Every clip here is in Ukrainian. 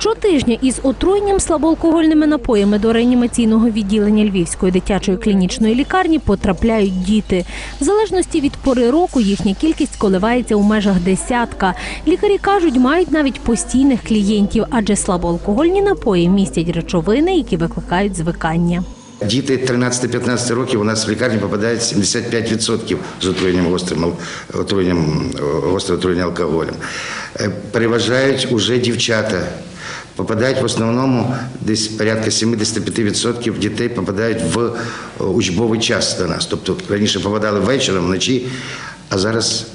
Щотижня із отруєнням слабоалкогольними напоями до реанімаційного відділення Львівської дитячої клінічної лікарні потрапляють діти. В залежності від пори року їхня кількість коливається у межах десятка. Лікарі кажуть, мають навіть постійних клієнтів, адже слабоалкогольні напої містять речовини, які викликають звикання. Діти 13-15 років у нас в лікарні попадають 75% з отруєнням гострим отруєнням, гостре отруєння алкоголем. Е, Переважають уже дівчата. Попадають в основному десь порядка 75% дітей попадають в е, учбовий час до нас. Тобто раніше попадали вечором, вночі, а зараз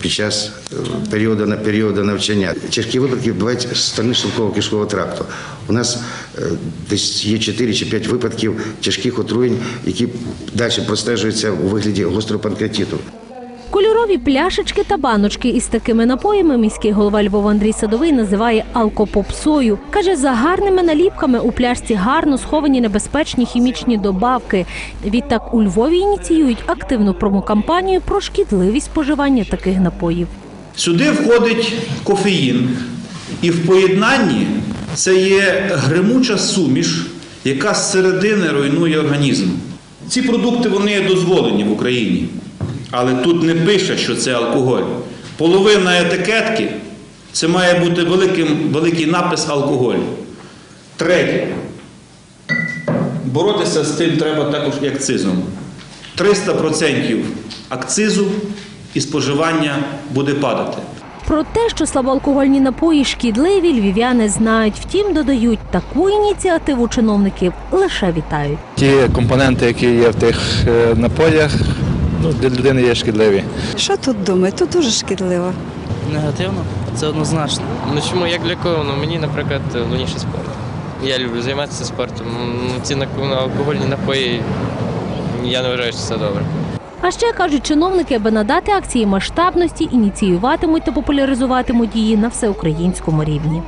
під час е, періоду на періоду навчання. Тяжкі випадки відбуваються з сторони шлунково кишкового тракту. У нас е, десь є 4 чи 5 випадків тяжких отруєнь, які далі простежуються у вигляді гострого панкреатиту. Кольорові пляшечки та баночки із такими напоями міський голова Львова Андрій Садовий називає алкопопсою. Каже, за гарними наліпками у пляшці гарно сховані небезпечні хімічні добавки. Відтак у Львові ініціюють активну промокампанію про шкідливість споживання таких напоїв. Сюди входить кофеїн, і в поєднанні це є гримуча суміш, яка з середини руйнує організм. Ці продукти вони дозволені в Україні, але тут не пише, що це алкоголь. Половина етикетки це має бути великим, великий напис алкоголь. Третє. Боротися з тим треба також і акцизом. 300% акцизу і споживання буде падати. Про те, що слабоалкогольні напої шкідливі, львів'яни знають. Втім, додають, таку ініціативу чиновників лише вітають. Ті компоненти, які є в тих е, напоях, ну, для людини є шкідливі. Що тут думаю? Тут дуже шкідливо. Негативно, це однозначно. Ну чому як для кого? Ну мені, наприклад, головніше спорт. Я люблю займатися спортом. Ну, ці на- на алкогольні напої я не вважаю, що це добре. А ще кажуть, чиновники, аби надати акції масштабності, ініціюватимуть та популяризуватимуть її на всеукраїнському рівні.